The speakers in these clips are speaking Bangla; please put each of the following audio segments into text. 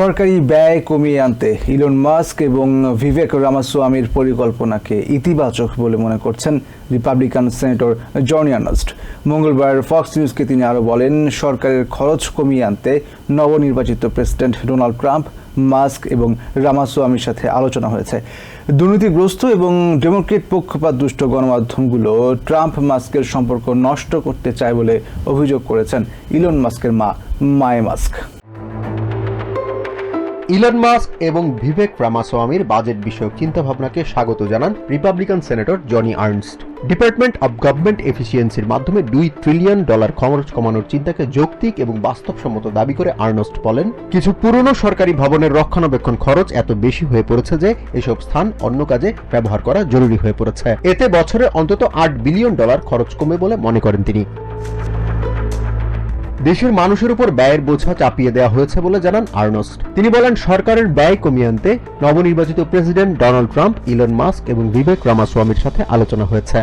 সরকারি ব্যয় কমিয়ে আনতে ইলন মাস্ক এবং ভিভেক রামাস্বামীর পরিকল্পনাকে ইতিবাচক বলে মনে করছেন রিপাবলিকান সেনেটর জনি আর্নস্ট মঙ্গলবার ফক্স নিউজকে তিনি আরও বলেন, সরকারের খরচ কমিয়ে আনতে নবনির্বাচিত প্রেসিডেন্ট ডোনাল্ড ট্রাম্প মাস্ক এবং রামাস্বামীর সাথে আলোচনা হয়েছে। দুর্নীতিগ্রস্ত এবং ডেমোক্রেট পক্ষপাত দুষ্ট গণমাধ্যমগুলো ট্রাম্প মাস্কের সম্পর্ক নষ্ট করতে চায় বলে অভিযোগ করেছেন ইলন মাস্কের মা, মায়ে মাস্ক। ইলন মাস্ক এবং ভিভেক রামাস্বামীর বাজেট বিষয়ক চিন্তাভাবনাকে স্বাগত জানান Republican senator Joni Ernst. Department of government এফিসিয়েন্সির মাধ্যমে দুই ট্রিলিয়ন ডলার খরচ কমানোর চিন্তাকে যৌক্তিক এবং বাস্তবসম্মত দাবি করে আর্নস্ট বলেন, কিছু পুরনো সরকারি ভবনের রক্ষণাবেক্ষণ খরচ এত বেশি হয়ে পড়েছে যে এসব স্থান অন্য কাজে ব্যবহার করা জরুরি হয়ে পড়েছে। এতে বছরে অন্তত আট বিলিয়ন ডলার খরচ কমে বলে মনে করেন তিনি। দেশের মানুষের উপর ব্যয়ের বোঝা চাপিয়ে দেওয়া হয়েছে বলে জানান আর্নস্ট। তিনি বলেন, সরকারের ব্যয় কমিয়ে আনতে নবনির্বাচিত president Donald Trump, Elon Musk এবং বিবেক রামাস্বামীর সাথে আলোচনা হয়েছে।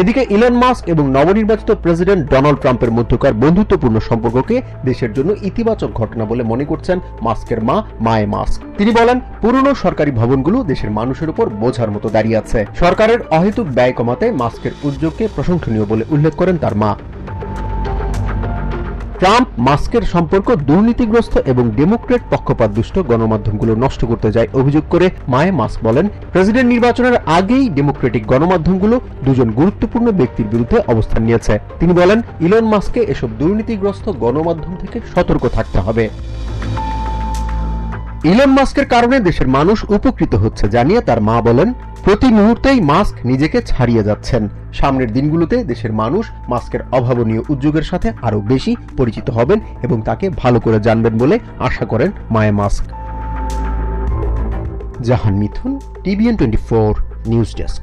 এদিকে ইলন মাস্ক এবং নবনির্বাচিত প্রেসিডেন্ট ডোনাল্ড ট্রাম্পের মধ্যকার বন্ধুত্বপূর্ণ সম্পর্ককে দেশের জন্য ইতিবাচক ঘটনা বলে মনে করছেন মাস্কের মা মায়ে মাস্ক। তিনি বলেন, পুরনো সরকারি ভবনগুলো দেশের মানুষের উপর বোঝার মতো দাঁড়িয়ে আছে। সরকারের অহেতুক ব্যয় কমাতে মাস্কের উদ্যোগকে প্রশংসনীয় বলে উল্লেখ করেন তার মা। ট্রাম্প মাস্কের সম্পর্ক দুর্নীতিগ্রস্ত এবং ডেমোক্রেট পক্ষপাত দুষ্ট গণমাধ্যমগুলো নষ্ট করতে যায় অভিযোগ করে মায়ে মাস্ক বলেন, প্রেসিডেন্ট নির্বাচনের আগেই ডেমোক্রেটিক গণমাধ্যমগুলো দুজন গুরুত্বপূর্ণ ব্যক্তির বিরুদ্ধে অবস্থান নিয়েছে। তিনি বলেন, ইলন মাস্ককে এসব দুর্নীতিগ্রস্ত গণমাধ্যম থেকে সতর্ক থাকতে হবে। ইলন মাস্কের কারণে দেশের মানুষ উপকৃত হচ্ছে জানিয়ে তার মা বলেন, প্রতি মুহূর্তেই মাস্ক নিজেকে ছাড়িয়ে যাচ্ছেন। সামনের দিনগুলোতে দেশের মানুষ মাস্কের অভাবনীয় উদ্যোগের সাথে আরও বেশি পরিচিত হবেন এবং তাকে ভালো করে জানবেন বলে আশা করেন মায়ে Musk. Jahan Mithun, TVN twenty four news desk.